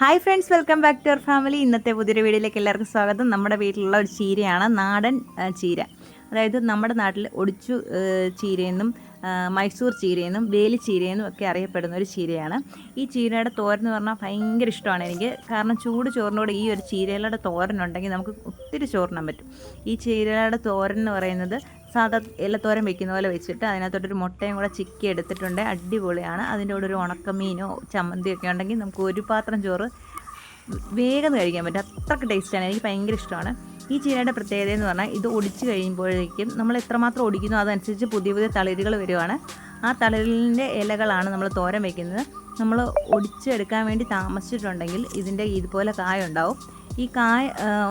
Hi friends welcome back to our family ഇന്നത്തെ പുതിയ വീഡിയോയിലേക്ക് എല്ലാവർക്കും സ്വാഗതം. നമ്മുടെ വീട്ടിലുള്ള ഒരു ചീരയാണ് നാടൻ ചീര. അതായത് നമ്മുടെ നാട്ടിൽ ഒടിച്ചു ചീരയെന്നും മൈസൂർ ചീരയെന്നും വേലി ചീരയെന്നും ഒക്കെ അറിയപ്പെടുന്ന ഒരു ചീരയാണ്. ഈ ചീരയുടെ തോരൻ എന്ന് പറഞ്ഞാൽ ഭയങ്കര ഇഷ്ടമാണ് എനിക്ക്. കാരണം ചൂട് ചോറിനോട് ഈ ഒരു ചീരയുടെ തോരൻ ഉണ്ടെങ്കിൽ നമുക്ക് ഒത്തിരി ചോറിനാൻ പറ്റും. ഈ ചീരയുടെ തോരൻ എന്ന് പറയുന്നത് സാധാ ഇലത്തോരൻ വെക്കുന്ന പോലെ വെച്ചിട്ട് അതിനകത്തോട്ടൊരു മുട്ടയും കൂടെ ചിക്കി എടുത്തിട്ടുണ്ട്. അടിപൊളിയാണ്. അതിന്റെ കൂടെ ഒരു ഉണക്കമീനോ ചമ്മന്തിയോ ഒക്കെ ഉണ്ടെങ്കിൽ നമുക്ക് ഒരു പാത്രം ചോറ് വേഗം കഴിക്കാൻ പറ്റും. അത്രയ്ക്ക് ടേസ്റ്റാണ് എനിക്ക് ഭയങ്കര ഇഷ്ടമാണ്. ഈ ചീരയുടെ പ്രത്യേകത എന്ന് പറഞ്ഞാൽ ഇത് ഒടിച്ച് കഴിയുമ്പോഴേക്കും നമ്മൾ എത്രമാത്രം ഒടിക്കുന്നു അതനുസരിച്ച് പുതിയ പുതിയ തളിരുകൾ വരുവാണ്. ആ തളിരിന്റെ ഇലകളാണ് നമ്മൾ തോരൻ വയ്ക്കുന്നത് നമ്മൾ ഒടിച്ചെടുക്കാൻ വേണ്ടി താമസിച്ചിട്ടുണ്ടെങ്കിൽ ഇതിന്റെ ഇതുപോലെ കായ ഉണ്ടാവും. ഈ കായ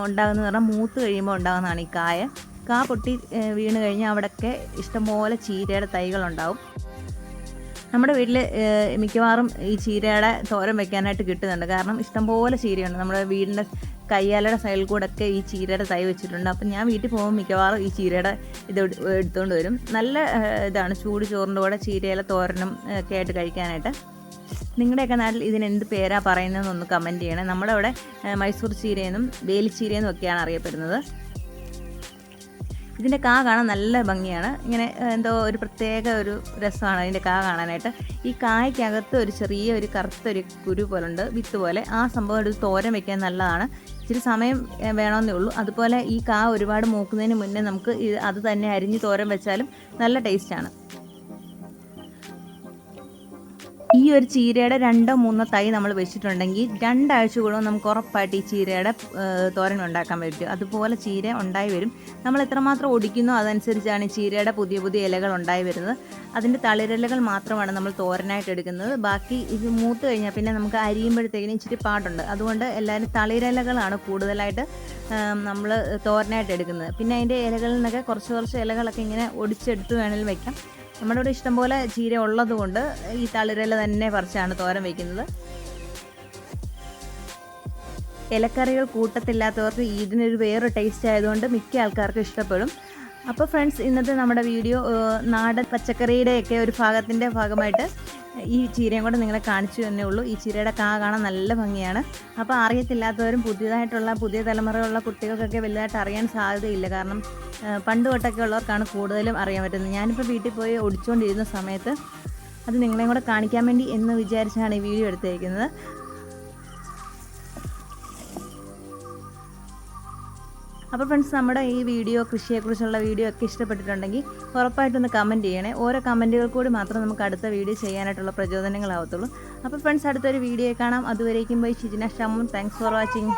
ഉണ്ടാകുന്നതെന്ന് ഉണ്ടാകുന്നത് പറഞ്ഞാൽ മൂത്ത് കഴിയുമ്പോൾ ഉണ്ടാകുന്നതാണ് ഈ കായ. കാ പൊട്ടി വീണ് കഴിഞ്ഞാൽ അവിടെയൊക്കെ ഇഷ്ടംപോലെ ചീരയുടെ തൈകളുണ്ടാവും. നമ്മുടെ വീട്ടിൽ മിക്കവാറും ഈ ചീരയുടെ തോരൻ വെക്കാനായിട്ട് കിട്ടുന്നുണ്ട്. കാരണം ഇഷ്ടംപോലെ ചീരയുണ്ട്. നമ്മുടെ വീടിന്റെ കയ്യാലയുടെ സൈഡിൽ കൂടെ ഒക്കെ ഈ ചീരയുടെ തൈ വെച്ചിട്ടുണ്ട്. അപ്പം ഞാൻ വീട്ടിൽ പോകുമ്പോൾ മിക്കവാറും ഈ ചീരയുടെ ഇത് എടു- എടുത്തുകൊണ്ട് വരും. നല്ല ഇതാണ് ചൂട് ചോറിന്റെ കൂടെ ചീരയില തോരനും ഒക്കെ ആയിട്ട് കഴിക്കാനായിട്ട്. നിങ്ങളുടെയൊക്കെ നാട്ടിൽ ഇതിന് എന്ത് പേരാ പറയുന്നതെന്നൊന്ന് കമന്റ് ചെയ്യണേ. നമ്മുടെ അവിടെ മൈസൂർ ചീരയെന്നും വേലിച്ചീരയെന്നും ഒക്കെയാണ് അറിയപ്പെടുന്നത്. ഇതിന്റെ കാ കാണാൻ നല്ല ഭംഗിയാണ്. ഇങ്ങനെ എന്തോ ഒരു പ്രത്യേക ഒരു രസമാണ് അതിന്റെ കാ കാണാനായിട്ട്. ഈ കായ്ക്കകത്ത് ഒരു ചെറിയ ഒരു കറുത്തൊരു കുരു പോലുണ്ട് വിത്ത് പോലെ. ആ സംഭവം ഒരു തോരൻ വെക്കാൻ നല്ലതാണ്. ഇച്ചിരി സമയം വേണമെന്നേ ഉള്ളൂ. അതുപോലെ ഈ കാ ഒരുപാട് മൂക്കുന്നതിന് മുന്നേ നമുക്ക് അത് തന്നെ അരിഞ്ഞ് തോരൻ വെച്ചാലും നല്ല ടേസ്റ്റാണ് ഈ ഒരു ചീരയുടെ രണ്ടോ മൂന്നോ തൈ നമ്മൾ വെച്ചിട്ടുണ്ടെങ്കിൽ രണ്ടാഴ്ച കൂടുമ്പോൾ നമുക്ക് ഉറപ്പായിട്ട് ഈ ചീരയുടെ തോരൻ ഉണ്ടാക്കാൻ പറ്റും. അതുപോലെ ചീര ഉണ്ടായി വരും. നമ്മൾ എത്രമാത്രം ഒടിക്കുന്നു അതനുസരിച്ചാണ് ചീരയുടെ പുതിയ പുതിയ ഇലകൾ ഉണ്ടായി വരുന്നത്. അതിന്റെ തളിരിലകൾ മാത്രമാണ് നമ്മൾ തോരനായിട്ട് എടുക്കുന്നത്. ബാക്കി ഇത് മൂത്ത് കഴിഞ്ഞാൽ പിന്നെ നമുക്ക് അരിയുമ്പോഴത്തേക്കിനും ഇച്ചിരി പാടുണ്ട്. അതുകൊണ്ട് എല്ലാവരും തളിരിലകളാണ് കൂടുതലായിട്ട് നമ്മൾ തോരനായിട്ട് എടുക്കുന്നത്. പിന്നെ അതിന്റെ ഇലകളിൽ നിന്നൊക്കെ കുറച്ച് കുറച്ച് ഇലകളൊക്കെ ഇങ്ങനെ ഒടിച്ചെടുത്ത് വേണമെങ്കിൽ വയ്ക്കാം നമ്മുടെ ഇവിടെ ഇഷ്ടംപോലെ ചീര ഉള്ളതുകൊണ്ട് ഈ തളിരില തന്നെ പറിച്ചാണ് തോരൻ വയ്ക്കുന്നത്. ഇലക്കറികൾ കൂട്ടത്തില്ലാത്തവർക്ക് ഇതിനൊരു വേറെ ടേസ്റ്റ് ആയതുകൊണ്ട് മിക്ക ആൾക്കാർക്കും ഇഷ്ടപ്പെടും. അപ്പോൾ ഫ്രണ്ട്സ് ഇന്നത്തെ നമ്മുടെ വീഡിയോ നാടൻ പച്ചക്കറിയുടെയൊക്കെ ഒരു ഭാഗത്തിന്റെ ഭാഗമായിട്ട് ഈ ചീരയും കൂടെ നിങ്ങളെ കാണിച്ചു തന്നെ ഉള്ളൂ. ഈ ചീരയുടെ കാ കാണാൻ നല്ല ഭംഗിയാണ്. അപ്പോൾ അറിയത്തില്ലാത്തവരും പുതിയതായിട്ടുള്ള പുതിയ തലമുറയുള്ള കുട്ടികൾക്കൊക്കെ വലുതായിട്ട് അറിയാൻ സാധ്യതയില്ല. കാരണം പണ്ട് തൊട്ടൊക്കെ ഉള്ളവർക്കാണ് കൂടുതലും അറിയാൻ പറ്റുന്നത്. ഞാനിപ്പോൾ വീട്ടിൽ പോയി ഒടിച്ചുകൊണ്ടിരുന്ന സമയത്ത് അത് നിങ്ങളെയും കൂടെ കാണിക്കാൻ വേണ്ടി എന്ന് വിചാരിച്ചാണ് ഈ വീഡിയോ എടുത്തിരിക്കുന്നത് അപ്പോൾ ഫ്രണ്ട്സ് നമ്മുടെ ഈ വീഡിയോ കൃഷിയെക്കുറിച്ചുള്ള വീഡിയോ ഒക്കെ ഇഷ്ടപ്പെട്ടിട്ടുണ്ടെങ്കിൽ ഉറപ്പായിട്ടൊന്ന് കമന്റ് ചെയ്യണേ. ഓരോ കമന്റുകൾ കൂടി മാത്രം നമുക്ക് അടുത്ത വീഡിയോ ചെയ്യാനായിട്ടുള്ള പ്രചോദനങ്ങളാവത്തുള്ളൂ. അപ്പോൾ ഫ്രണ്ട്സ് അടുത്തൊരു വീഡിയോ കാണാം. അതുവരേക്കും പോയി Shijina Shamun thanks for watching